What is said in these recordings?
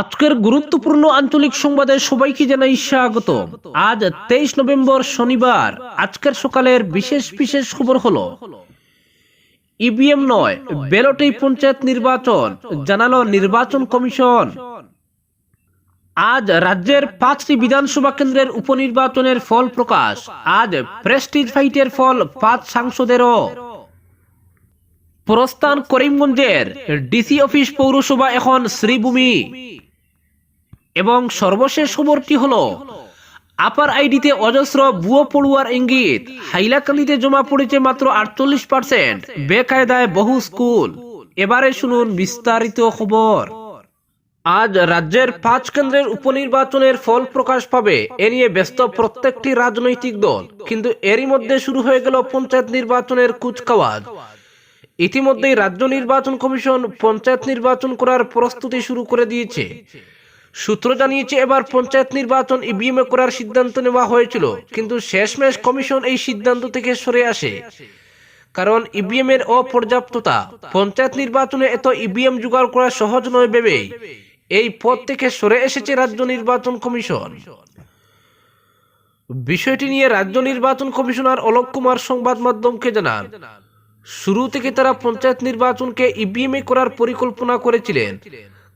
আজকের গুরুত্বপূর্ণ আঞ্চলিক সংবাদে সবাইকে জানাই স্বাগত। আজ তেইশ নভেম্বর শনিবার, আজকের সকালের বিশেষ বিশেষ খবর হলো, ইভিএম নয় বেলটেই পঞ্চায়েত নির্বাচন, জানালো নির্বাচন কমিশন। আজ রাজ্যের পাঁচটি বিধানসভা কেন্দ্রের উপনির্বাচনের ফল প্রকাশ, আজ প্রেস্টিজ ফাইটের ফল পাঁচ সাংসদেরও। প্রস্থান করিমগঞ্জের ডিসি অফিস পৌরসভা এখন শ্রীভূমি। এবং সর্বশেষ খবরটি হলো আপার আইডিতে অজস্র ভুয়ো পড়ুয়ার ইঙ্গিত। হাইলাকান্দিতে জমা পড়েছে মাত্র আটচল্লিশ পার্সেন্ট বেকায়দায় বহু স্কুল। এবারে শুনুন বিস্তারিত খবর। আজ রাজ্যের পাঁচ কেন্দ্রের উপনির্বাচনের ফল প্রকাশ পাবে। এ নিয়ে ব্যস্ত প্রত্যেকটি রাজনৈতিক দল। কিন্তু এরই মধ্যে শুরু হয়ে গেল পঞ্চায়েত নির্বাচনের কুচকাওয়াজ। ইতিমধ্যেই রাজ্য নির্বাচন কমিশন পঞ্চায়েত নির্বাচন করার প্রস্তুতি শুরু করে দিয়েছে। সূত্র জানিয়েছে, এবার পঞ্চায়েত নির্বাচন ইভিএম করার সিদ্ধান্ত নেওয়া হয়েছিল, কিন্তু শেষমেশ কমিশন এই সিদ্ধান্ত থেকে সরে আসে। কারণ ইভিএম এর অপর্যাপ্ততা, পঞ্চায়েত নির্বাচনে এত ইভিএম জোগাড় করা সহজ নয় ভেবেই এই পদ থেকে সরে এসেছে রাজ্য নির্বাচন কমিশন। বিষয়টি নিয়ে রাজ্য নির্বাচন কমিশনার অলোক কুমার সংবাদ মাধ্যমকে জানান, শুরু থেকে তারা পঞ্চায়েত নির্বাচনকে ইভিএম করার পরিকল্পনা করেছিলেন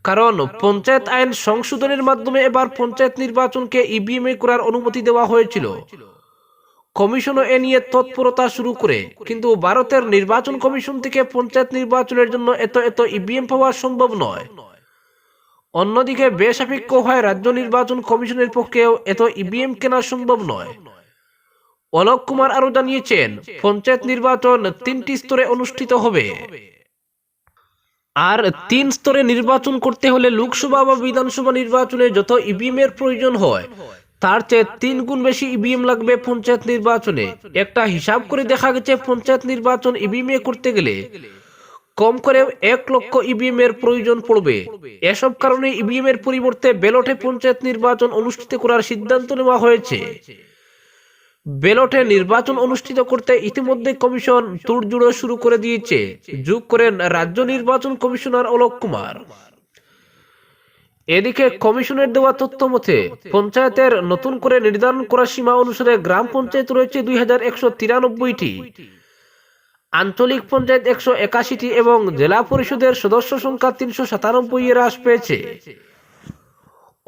কারণ পঞ্চায়েত আইন সংশোধনের মাধ্যমে এবার পঞ্চায়েত নির্বাচনকে ইভিএম করার অনুমতি দেওয়া হয়েছিল। কমিশনও এ নিয়ে তৎপরতা শুরু করে, কিন্তু ভারতের নির্বাচন কমিশন থেকে পঞ্চায়েত নির্বাচনের জন্য এত এত ইভিএম পাওয়া সম্ভব নয়। অন্যদিকে বেসাপেক্ষ হয় রাজ্য নির্বাচন কমিশনের পক্ষেও এত ইভিএম কেনা সম্ভব নয়। অলোক কুমার আরও জানিয়েছেন, পঞ্চায়েত নির্বাচন তিনটি স্তরে অনুষ্ঠিত হবে। আর তিন স্তরে নির্বাচন করতে হলে লোকসভা বা বিধানসভা নির্বাচনে যত ইভিএম এর প্রয়োজন হয়, তার চেয়ে তিন গুণ বেশি ইভিএম লাগবে পঞ্চায়েত নির্বাচনে। একটা হিসাব করে দেখা গেছে, পঞ্চায়েত নির্বাচন ইভিএম করতে গেলে কম করে এক লক্ষ ইভিএম এর প্রয়োজন পড়বে। এসব কারণে ইভিএম এর পরিবর্তে ব্যালটে পঞ্চায়েত নির্বাচন অনুষ্ঠিত করার সিদ্ধান্ত নেওয়া হয়েছে। ব্যালটে নির্বাচন অনুষ্ঠিত করতে ইতিমধ্যে কমিশন তোড়জোড় শুরু করে দিয়েছে। যোগ করেন রাজ্য নির্বাচন কমিশনার অলোক কুমার। এদিকে কমিশনের দেওয়া তথ্য মতে, পঞ্চায়েতের নতুন করে নির্ধারণ করা সীমা অনুসারে গ্রাম পঞ্চায়েত রয়েছে দুই হাজার একশো তিরানব্বইটি। আঞ্চলিক পঞ্চায়েত একশো একাশিটি এবং জেলা পরিষদের সদস্য সংখ্যা তিনশো সাতানব্বই হ্রাস পেয়েছে।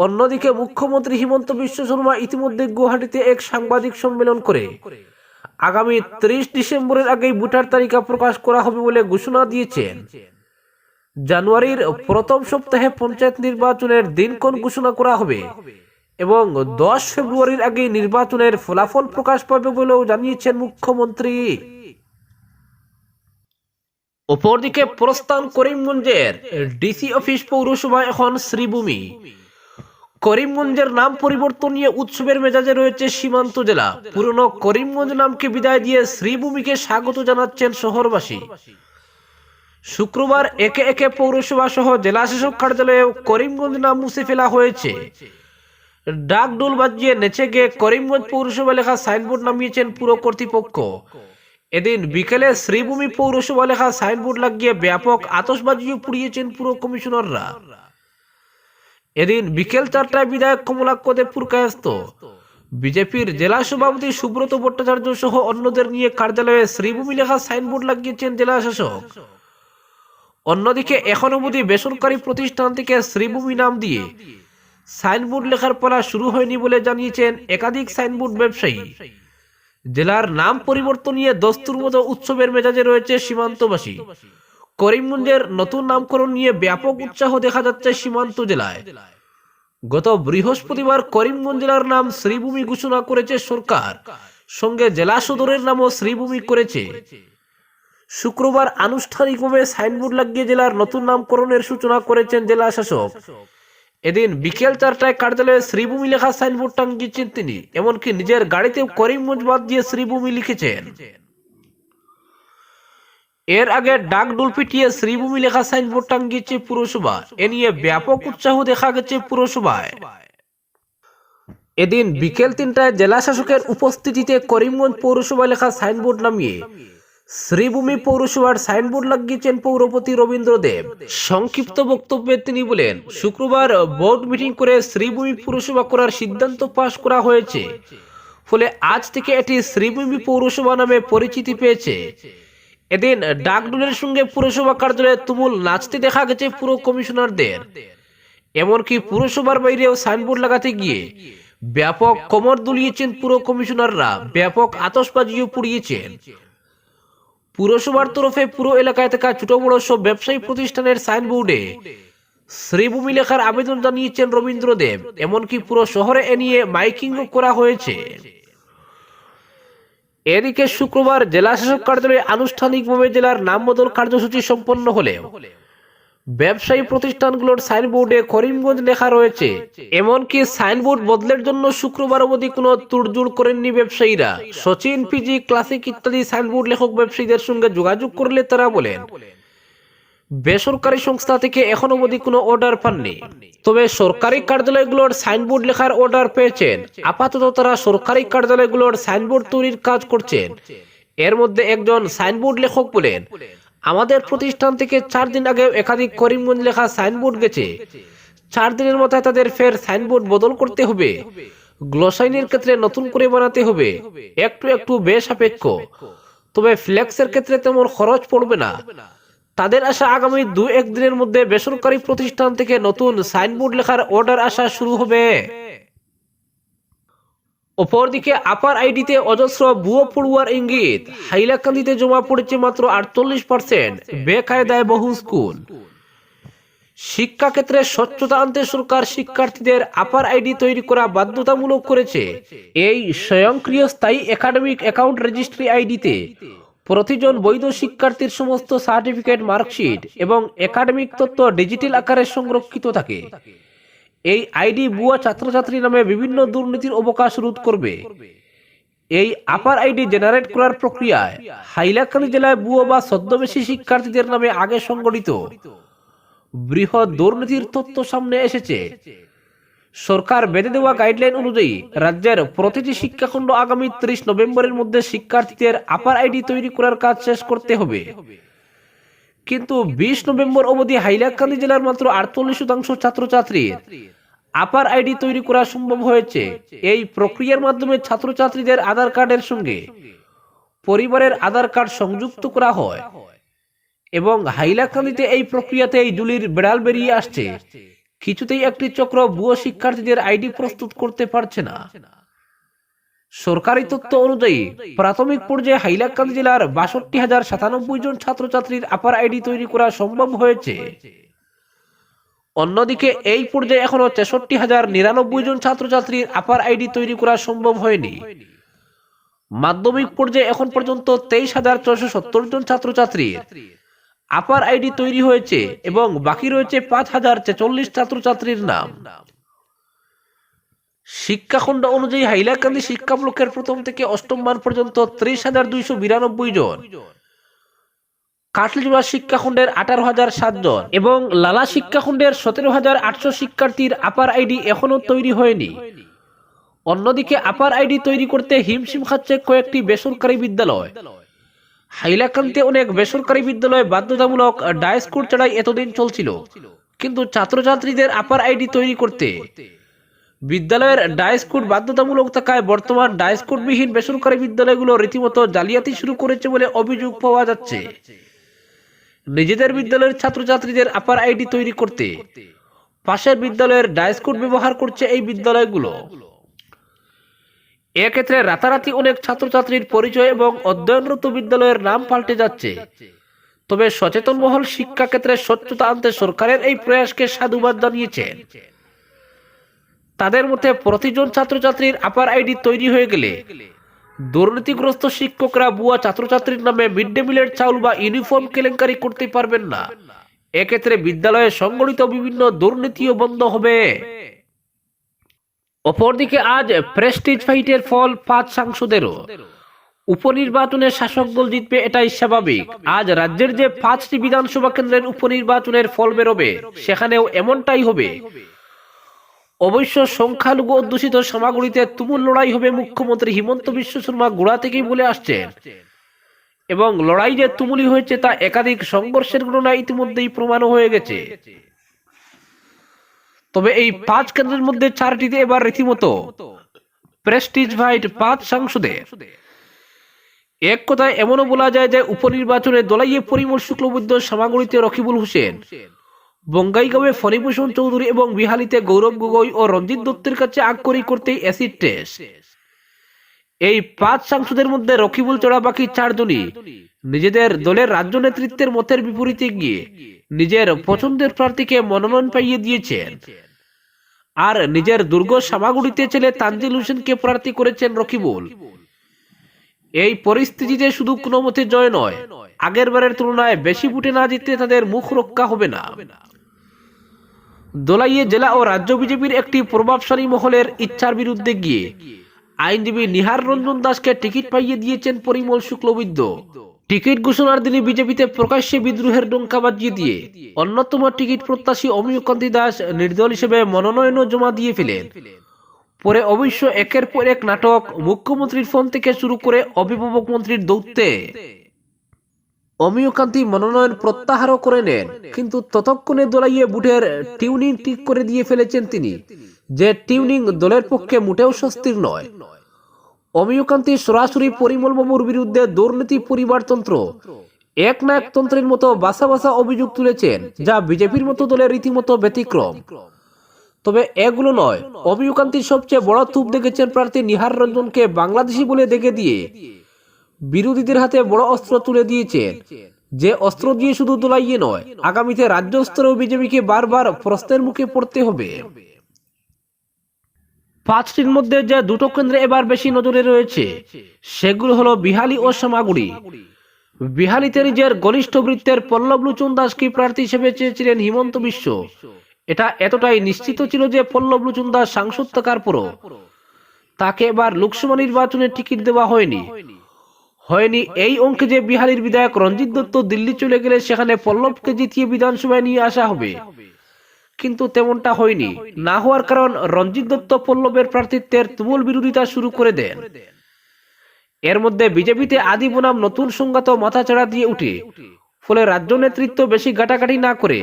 অন্যদিকে মুখ্যমন্ত্রী হিমন্ত বিশ্ব শর্মা ইতিমধ্যে গুয়াহাটিতে এক সাংবাদিক সম্মেলন করে। আগামী ত্রিশ ডিসেম্বরের আগেই ভোটার তালিকা প্রকাশ করা হবে বলে ঘোষণা দিয়েছেন। জানুয়ারির প্রথম সপ্তাহে পঞ্চায়েত নির্বাচনের দিনক্ষণ ঘোষণা করা হবে এবং দশ ফেব্রুয়ারির আগে নির্বাচনের ফলাফল প্রকাশ পাবে বলেও জানিয়েছেন মুখ্যমন্ত্রী। অপরদিকে প্রস্থান করিমগঞ্জের ডিসি অফিস পৌরসভা এখন শ্রীভূমি। করিমগঞ্জের নাম পরিবর্তন নিয়ে উৎসবের মেজাজে রয়েছে সীমান্ত জেলা। পুরনো করিমগঞ্জ নামকে বিদায় দিয়ে শ্রীভূমিকে স্বাগত জানাচ্ছেন শহরবাসী। শুক্রবার একে একে পৌরসভা সহ জেলা শাসক কার্যালয়ে করিমগঞ্জ নাম মুছে ফেলা হয়েছে। ডাক ডোল বাজিয়ে নেচে গিয়ে করিমগঞ্জ পৌরসভা লেখা সাইনবোর্ড নামিয়েছেন পুরো কর্তৃপক্ষ। এদিন বিকেলে শ্রীভূমি পৌরসভা লেখা সাইনবোর্ড লাগিয়ে ব্যাপক আতসবাজিও পুড়িয়েছেন পুরো কমিশনাররা। এদিন বিকেল চারটায় বিধায়ক কমলাক্ষ দেবপুর কায়স্ত বিজেপির জেলা সভাপতি সুব্রত ভট্টাচার্য সহ অন্যদের নিয়ে কার্যালয়ে শ্রীভূমি লেখা সাইনবোর্ড লাগিয়েছেন জেলা শাসক। অন্যদিকে এখনও অবধি বেসরকারি প্রতিষ্ঠান থেকে শ্রীভূমি নাম দিয়ে সাইনবোর্ড লেখার পালা শুরু হয়নি বলে জানিয়েছেন একাধিক সাইনবোর্ড ব্যবসায়ী। জেলার নাম পরিবর্তন নিয়ে দস্তুর মতো উৎসবের মেজাজে রয়েছে সীমান্তবাসী। করিমগঞ্জের নতুন নামকরণ নিয়ে ব্যাপক উৎসাহ দেখা যাচ্ছে সীমান্ত জেলায়। গত বৃহস্পতিবার করিমগঞ্জ জেলার নাম শ্রীভূমি ঘোষণা করেছে সরকার। সঙ্গে জেলা সদরের নামও শ্রীভূমি করেছে। শুক্রবার আনুষ্ঠানিকভাবে সাইনবোর্ড লাগিয়ে জেলার নতুন নামকরণের সূচনা করেছেন জেলা শাসক। এদিন বিকেল চারটায় কার্যালয়ে শ্রীভূমি লেখা সাইনবোর্ড টাঙ্গিয়েছেন তিনি। এমনকি নিজের গাড়িতেও করিমগঞ্জ বাদ দিয়ে শ্রীভূমি লিখেছেন। এর আগে ডাক ডুল পিটিয়ে শ্রীভূমি লেখা সাইনবোর্ড টাঙ্গিয়েছে পুরসভা। এ নিয়ে ব্যাপক উৎসাহ দেখা গেছে পুরসভায়। এদিন বিকেল তিনটায় জেলা শাসকের উপস্থিতিতে করিমগঞ্জ পৌরসভা লেখা সাইনবোর্ড নামিয়ে শ্রীভূমি পৌরসভার সাইনবোর্ড লাগিয়েছেন পৌরপতি রবীন্দ্র দেব সংক্ষিপ্ত বক্তব্যে তিনি বলেন, শুক্রবার বোর্ড মিটিং করে শ্রীভূমি পৌরসভা করার সিদ্ধান্ত পাশ করা হয়েছে। ফলে আজ থেকে এটি শ্রীভূমি পৌরসভা নামে পরিচিতি পেয়েছে। এদিন ডাকডুলের সঙ্গে পুরসভা কার্যালয়ে তুমুল নাচতে দেখা গেছে পুরো কমিশনারদের। এমনকি পুরসভার বাইরেও সাইনবোর্ড লাগাতে গিয়ে ব্যাপক কোমর দুলিয়েছেন পুরো কমিশনাররা, ব্যাপক আতসবাজিও পুড়িয়েছেন। পুরসভার তরফে পুরো এলাকায় থাকা ছোট বড় সব ব্যবসায়ী প্রতিষ্ঠানের সাইনবোর্ডে শ্রীভূমি লেখার আবেদন জানিয়েছেন রবীন্দ্র দেব এমনকি পুরো শহরে এ নিয়ে মাইকিংও করা হয়েছে। এদিকে শুক্রবার জেলা শাসক কার্যালয়ে আনুষ্ঠানিকভাবে জেলার নাম বদল কার্যসূচি সম্পন্ন হলেও ব্যবসায়ী প্রতিষ্ঠানগুলোর সাইনবোর্ডে করিমগঞ্জ লেখা রয়েছে, এমনকি সাইনবোর্ড বদলের জন্য শুক্রবার অবধি কোনো তুড়জুড় করেননি ব্যবসায়ীরা। সচিন পিজি ক্লাসিক ইত্যাদি সাইনবোর্ড লেখক ব্যবসায়ীদের সঙ্গে যোগাযোগ করলে তারা বলেন বেসরকারি সংস্থা থেকে এখনও অবধি কোনো অর্ডার পাননি। তবে সরকারি কার্যালয়গুলোর সাইনবোর্ড লেখার অর্ডার পেয়েছেন। আপাতত তারা সরকারি কার্যালয়গুলোর সাইনবোর্ড তৈরির কাজ করছেন। এর মধ্যে একজন সাইনবোর্ড লেখক বলেন, আমাদের প্রতিষ্ঠান থেকে চার দিন আগে একাধিক করিমগঞ্জ লেখা সাইনবোর্ড গেছে। চার দিনের মাথায় তাদের ফের সাইনবোর্ড বদল করতে হবে। গ্লোসাইনের ক্ষেত্রে নতুন করে বানাতে হবে। একটু একটু বেশ বেসাপেক্ষ তবে ফ্লেক্সের ক্ষেত্রে তেমন খরচ পড়বে না। তাদের আশা আগামী দু এক দিনের মধ্যে বেসরকারি প্রতিষ্ঠান থেকে নতুন সাইনবোর্ড লেখার অর্ডার আসা শুরু হবে। অপরদিকে আপার আইডিতে অজস্র ভুয়ো পড়ুয়ার ইঙ্গিত। হাইলাকান্দিতে জমা পড়েছে মাত্র আটচল্লিশ পার্সেন্ট বেকায়দায় বহু স্কুল। শিক্ষাক্ষেত্রে স্বচ্ছতা আনতে সরকার শিক্ষার্থীদের আপার আইডি তৈরি করা বাধ্যতামূলক করেছে। এই স্বয়ংক্রিয় স্থায়ী একাডেমিক অ্যাকাউন্ট রেজিস্ট্রি আইডিতে প্রতিজন বৈধ শিক্ষার্থীর সমস্ত সার্টিফিকেট, মার্কশিট এবং একাডেমিক তথ্য ডিজিটাল আকারে সংরক্ষিত থাকে। এই আইডি বুয়া ছাত্রছাত্রী নামে বিভিন্ন দুর্নীতির অবকাশ রোধ করবে। এই আপার আইডি জেনারেট করার প্রক্রিয়ায় হাইলাকান্দি জেলায় বুয়ো বা ছদ্মবেশী শিক্ষার্থীদের নামে আগে সংগঠিত। বৃহৎ দুর্নীতির তথ্য সামনে এসেছে। সরকার বেঁধে দেওয়া গাইডলাইন অনুযায়ী রাজ্যের প্রতিটি শিক্ষাখণ্ড আগামী ত্রিশ নভেম্বরের মধ্যে শিক্ষার্থীদের আপার আইডি তৈরি করার কাজ শেষ করতে হবে। কিন্তু বিশ নভেম্বর অবধি হাইলাকান্দি জেলার মাত্র আটচল্লিশ শতাংশ ছাত্রছাত্রীর আপার আইডি তৈরি করা সম্ভব হয়েছে। এই প্রক্রিয়ার মাধ্যমে ছাত্রছাত্রীদের আধার কার্ডের সঙ্গে পরিবারের আধার কার্ড সংযুক্ত করা হয়। এবং হাইলাকান্দিতে এই প্রক্রিয়াতে এই জুলির বেড়াল বেরিয়ে আসছে। কিছুতেই একটি চক্র ভুয়ো শিক্ষার্থীদের আইডি প্রস্তুত করতে পারছে না। সরকারি তথ্য অনুযায়ী, প্রাথমিক পর্যায়ে হাইলাকান্দি জেলার বাষট্টি হাজার সাতানব্বই জন ছাত্রছাত্রীর আপার আইডি তৈরি করা সম্ভব হয়েছে। অন্যদিকে, এই পর্যায়ে এখনও তেষট্টি হাজার নিরানব্বই জন ছাত্রছাত্রীর আপার আইডি তৈরি করা সম্ভব হয়নি। মাধ্যমিক পর্যায়ে এখন পর্যন্ত তেইশ হাজার ছশো সত্তর জন ছাত্রছাত্রীর আপার আইডি তৈরি হয়েছে এবং বাকি রয়েছে পাঁচ হাজার ছেচল্লিশ ছাত্রছাত্রীর নাম। শিক্ষাখণ্ড অনুযায়ী হাইলাকান্দি শিক্ষা ব্লকের প্রথম থেকে অষ্টম মান পর্যন্ত ত্রিশ হাজার দুইশো বিরানব্বই জন। কাটলিজোড়া শিক্ষাখণ্ডের আঠারো হাজার সাত জন এবং লালা শিক্ষাখণ্ডের সতেরো হাজার আটশো শিক্ষার্থীর আপার আইডি এখনও তৈরি হয়নি। অন্যদিকে আপার আইডি তৈরি করতে হিমশিম খাচ্ছে কয়েকটি বেসরকারি বিদ্যালয়। হাইলাকান্দিতে অনেক বেসরকারি বিদ্যালয়ে বাধ্যতামূলক ডায়াস্কুট ছাড়াই এতদিন চলছিল, কিন্তু ছাত্রছাত্রীদের আপার আইডি তৈরি করতে। বিদ্যালয়ের ডায়াস্কুট বাধ্যতামূলক থাকায় বর্তমান ডায়াস্কুটবিহীন বেসরকারি বিদ্যালয়গুলো রীতিমতো জালিয়াতি শুরু করেছে বলে অভিযোগ পাওয়া যাচ্ছে। নিজেদের বিদ্যালয়ের ছাত্রছাত্রীদের আপার আইডি তৈরি করতে। পাশের বিদ্যালয়ের ডায়াস্কুট ব্যবহার করছে এই বিদ্যালয়গুলো। এক্ষেত্রে রাতারাতি অনেক ছাত্রছাত্রীর পরিচয় এবং অধ্যয়নরত বিদ্যালয়ের নাম পাল্টে যাচ্ছে। তবে সচেতন মহল শিক্ষা ক্ষেত্রে স্বচ্ছতা আনতে সরকারের এই প্রয়াসকে সাধুবাদ জানিয়েছেন তাদের মতে প্রতিজন ছাত্রছাত্রীর আপার আইডি তৈরি হয়ে গেলে দুর্নীতিগ্রস্ত শিক্ষকরা বুয়া ছাত্রছাত্রীর নামে মিড ডে মিলের চাউল বা ইউনিফর্ম কেলেঙ্কারি করতে পারবেন না। এক্ষেত্রে বিদ্যালয়ে সংগঠিত বিভিন্ন দুর্নীতিও বন্ধ হবে। অপরদিকে আজ প্রেস্টিজ ফাইটের ফল পাঁচ সাংসদেরও। উপনির্বাচনে শাসক দল জিতবে এটাই স্বাভাবিক। আজ রাজ্যের যে পাঁচটি বিধানসভা কেন্দ্রের উপনির্বাচনের ফল বেরোবে, সেখানেও এমনটাই হবে। অবশ্য সংখ্যালঘু অধ্যুষিত সামাগুড়িতে তুমুল লড়াই হবে মুখ্যমন্ত্রী হিমন্ত বিশ্ব শর্মা গোড়া থেকেই বলে আসছেন। এবং লড়াই যে তুমুলি হয়েছে তা একাধিক সংঘর্ষের ঘটনা ইতিমধ্যেই প্রমাণ হয়ে গেছে। তবে এই পাঁচ কেন্দ্রের মধ্যে চারটিতে এবার রীতিমতো প্রেস্টিজ ভাইট পাঁচ সাংসদের এক কথায় এমনও বলা যায় যে উপনির্বাচনে দলাইয়ে পরিমল শুক্লবৈদ্য সামাগড়িতে রকিবুল হোসেন, বঙ্গাইগাঁওয়ে ফণিভূষণ চৌধুরী এবং বিহালিতে গৌরব গগৈ ও রঞ্জিত দত্তের কাছে আক্ষরিক করতেই অ্যাসিড টেস্ট এই পাঁচ সাংসদের মধ্যে রকিবুল চড়া বাকি চারজনই নিজেদের দলের রাজ্য নেতৃত্বের মতের বিপরীতে গিয়ে নিজের পছন্দের প্রার্থীকে মনোনয়ন পাইয়ে দিয়েছেন। আর নিজের দুর্গ সামাগুড়িতে ছেলে তানজিল হোসেনকে প্রার্থী করেছেন রকিবুল। এই পরিস্থিতিতে শুধু কোনো মতে জয় নয়, আগের বারের তুলনায় বেশি ভোটে না জিততে তাদের মুখ রক্ষা হবে না। দোলাইয়ে জেলা ও রাজ্য বিজেপির একটি প্রভাবশালী মহলের ইচ্ছার বিরুদ্ধে গিয়ে আইনজীবী নিহার রঞ্জন দাসকে টিকিট পাইয়ে দিয়েছেন পরিমল শুক্লবৈদ্য। টিকিট ঘোষণার দিনে বিজেপিতে প্রকাশ্যে বিদ্রোহের ডঙ্কা বাজিয়ে দিয়ে অন্যতম টিকিট প্রত্যাশী অমিয়কান্তি দাস নির্দল হিসেবে মনোনয়নও জমা দিয়ে ফেলেন। পরে অবশ্য একের পর এক নাটক মুখ্যমন্ত্রীর ফোন থেকে শুরু করে অভিভাবক মন্ত্রীর দৌত্যে অমিয়কান্তি মনোনয়ন প্রত্যাহারও করে নেন, কিন্তু ততক্ষণে দোলাইয়ে বুটের টিউনিং ঠিক করে দিয়ে ফেলেছেন তিনি, যে টিউনিং দলের পক্ষে মোটেও স্বস্তির নয়। অমিয়কান্তি সরাসরি পরিমল বাবুর বিরুদ্ধে দুর্নীতি পরিবারতন্ত্র এক না এক তন্ত্রের মতো বাসা বাসা অভিযোগ তুলেছেন, যা বিজেপির মতো দলের রীতিমতো ব্যতিক্রম। তবে এগুলো নয় অভিযুকান্তির সবচেয়ে বড় তুপ দেখেছেন প্রার্থী নিহার রঞ্জনকে বাংলাদেশি বলে দেখে দিয়ে। বিরোধীদের হাতে বড় অস্ত্র তুলে দিয়েছেন, যে অস্ত্র দিয়ে শুধু দোলাইয়ে নয়, আগামীতে রাজ্য স্তরেও বিজেপিকে বারবার প্রশ্নের মুখে পড়তে হবে। পাঁচটির মধ্যে যে দুটো কেন্দ্রে এবার বেশি নজরে রয়েছে, সেগুলো হলো বিহালি ও সামাগুড়ি। বিহালিতে নিজের ঘনিষ্ঠ বৃত্তের পল্লব লুচন দাসকে প্রার্থী হিসেবে চেয়েছিলেন হিমন্ত বিশ্ব? এটা এতটাই নিশ্চিত ছিল যে পল্লব লুচন দাস সাংসদ থাকার পরও তাকে এবার লোকসভা নির্বাচনে টিকিট দেওয়া হয়নি। হয়নি এই অঙ্কে যে বিহারের বিধায়ক রঞ্জিত দত্ত দিল্লি চলে গেলে সেখানে পল্লবকে জিতিয়ে বিধানসভায় নিয়ে আসা হবে। কিন্তু তেমনটা হয়নি। না হওয়ার কারণ রঞ্জিত দত্ত পল্লবের প্রার্থিত্বের তুমুল বিরোধিতা শুরু করে দেন। এর মধ্যে বিজেপিতে আদি বনাম নতুন সংঘাত মাথাচাড়া দিয়ে উঠে। ফলে রাজ্য নেতৃত্ব বেশি গাটাগাটি না করে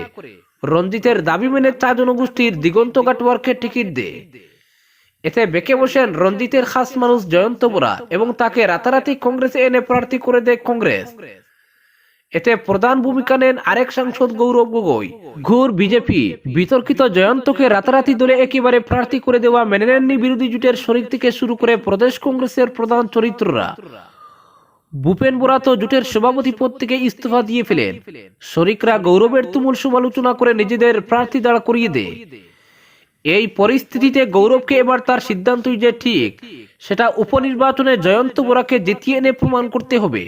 রঞ্জিতের দাবি মেনে চা জনগোষ্ঠীর দিগন্ত কাটওয়ার্কে টিকিট দেয়। এতে বেঁকে বসেন রঞ্জিতের খাস মানুষ জয়ন্ত বোরা এবং তাকে রাতারাতি কংগ্রেসে এনে প্রার্থী করে দেয় কংগ্রেস। এতে প্রধান ভূমিকা নেন আরেক সাংসদ গৌরব গগৈ। ঘুর বিজেপি, বিতর্কিত জয়ন্তকে রাতারাতি দলে একেবারে প্রার্থী করে দেওয়া মেনে নেননি বিরোধী জোটের শরিক থেকে শুরু করে প্রদেশ কংগ্রেসের প্রধান চরিত্ররা। ভূপেন বোরা তো জোটের সভাপতি পদ থেকে ইস্তফা দিয়ে ফেলেন। শরিকরা গৌরবের তুমুল সমালোচনা করে নিজেদের প্রার্থী দাঁড় করিয়ে দেয়। এই পরিস্থিতিতে গৌরবকে এবার তার সিদ্ধান্তই যে ঠিক, সেটা উপনির্বাচনে জয়ন্ত বোরাকে জিতিয়ে এনে প্রমাণ করতে হবে।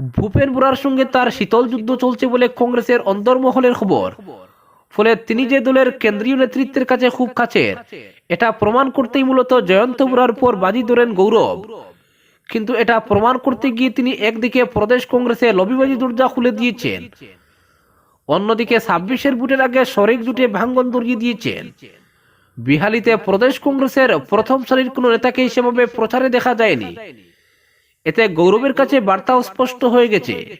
ভূপেন বোরার সঙ্গে তার শীতল যুদ্ধ চলছে বলে কংগ্রেসের অন্তর্মহলের খবর। ফলে তিনি যে দলের কেন্দ্রীয় নেতৃত্বের কাছে খুব কাছের। এটা প্রমাণ করতেই মূলত জয়ন্ত বোরার উপর বাজি ধরেন গৌরব। কিন্তু এটা প্রমাণ করতে গিয়ে তিনি একদিকে প্রদেশ কংগ্রেসে লবিবাজি দরজা খুলে দিয়েছেন। অন্যদিকে ছাব্বিশের বুটের আগে শরিক জুটে ভাঙ্গন ধরিয়ে দিয়েছেন। বিহালিতে প্রদেশ কংগ্রেসের প্রথম সারির কোনো নেতাকে সেভাবে প্রচারে দেখা যায়নি। এতে গৌরবের কাছে বার্তাও স্পষ্ট হয়ে গেছে।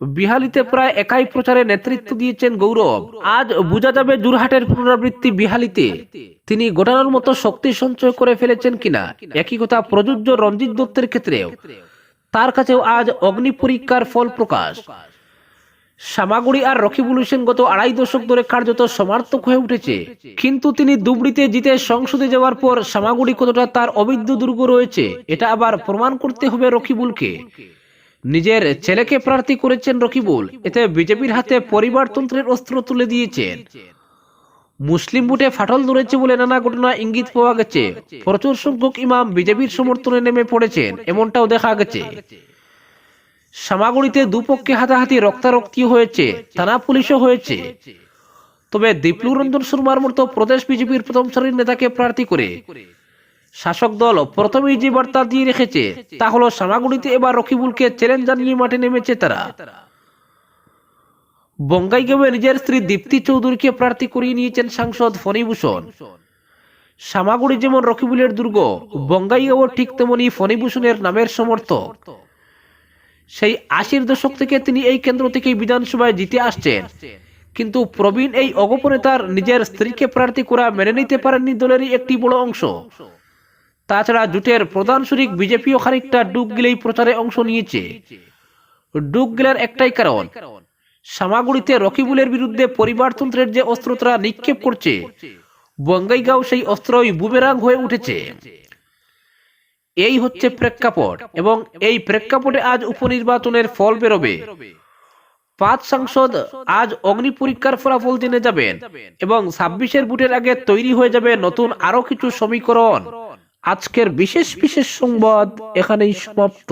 বিহালিতে প্রায় একাই প্রচারে নেতৃত্ব দিয়েছেন গৌরব। আজ বোঝা যাবে জুরহাটের পুনরাবৃত্তি বিহালিতে। তিনি গোটানোর মতো শক্তি সঞ্চয় করে ফেলেছেন কিনা। একই কথা প্রযোজ্য রঞ্জিত দত্তের ক্ষেত্রেও। তার কাছেও আজ অগ্নি পরীক্ষার ফল প্রকাশ। সামাগুড়ি আর রকিবুল গত আড়াই দশক ধরে কার্যত সমার্থক হয়ে উঠেছে। কিন্তু তিনি দুবড়িতে জিতে সংসদে যাওয়ার পর সামাগুড়ি কতটা তার অবিদ্য দুর্গ রয়েছে, এটা আবার প্রমাণ করতে হবে রকিবুলকে। নিজের ছেলেকে প্রার্থী করেছেন রকিবুল, এতে বিজেপির হাতে পরিবারতন্ত্রের অস্ত্র তুলে দিয়েছেন। মুসলিম বুটে ফাটল ধরেছে বলে নানা ঘটনা ইঙ্গিত পাওয়া গেছে। প্রচুর সংখ্যক ইমাম বিজেপির সমর্থনে নেমে পড়েছেন, এমনটাও দেখা গেছে। সামাগুড়িতে দুপক্ষে হাতাহাতি রক্তারক্তি হয়েছে, থানা পুলিশও হয়েছে। তবে দীপ্লু রঞ্জন শর্মার মতো প্রদেশ বিজেপির প্রথম সারির নেতাকে প্রার্থী করে শাসক দল প্রথমেই যে বার্তা দিয়ে রেখেছে, তা হলো সামাগুড়িতে এবার রকিবুলকে চ্যালেঞ্জ জানিয়ে মাঠে নেমেছে তারা। বঙ্গাইগাঁওয়ে নিজের স্ত্রী দীপ্তি চৌধুরীকে প্রার্থী করিয়ে নিয়েছেন সাংসদ ফণিভূষণ সামাগুড়ি যেমন রকিবুলের দুর্গ, বঙ্গাইগাঁও ঠিক তেমনি ফণিভূষণের নামের সমর্থক। সেই আশির দশক থেকে তিনি এই কেন্দ্র থেকে বিধানসভায় জিতে আসছেন। কিন্তু প্রবীণ এই অগপনেতার নিজের স্ত্রীকে প্রার্থী করা মেনে নিতে পারেননি দলেরই একটি বড় অংশ। তাছাড়া জোটের প্রধান শরিক বিজেপিও খানিকটা ডুব গিলেই প্রচারে অংশ নিয়েছে। ডুব গেলার একটাই কারণ, সামাগুড়িতে রকিবুলের বিরুদ্ধে পরিবারতন্ত্রের যে অস্ত্র তারা নিক্ষেপ করছে, বঙ্গাইগাঁও সেই অস্ত্রই বুমেরাং হয়ে উঠেছে। এই হচ্ছে প্রেক্ষাপট এবং এই প্রেক্ষাপটে আজ উপনির্বাচনের ফল বেরোবে। পাঁচ সাংসদ আজ অগ্নি পরীক্ষার ফলাফল জেনে যাবেন এবং ছাব্বিশের বুটের আগে তৈরি হয়ে যাবে নতুন আরও কিছু সমীকরণ। আজকের বিশেষ বিশেষ সংবাদ এখানেই সমাপ্ত।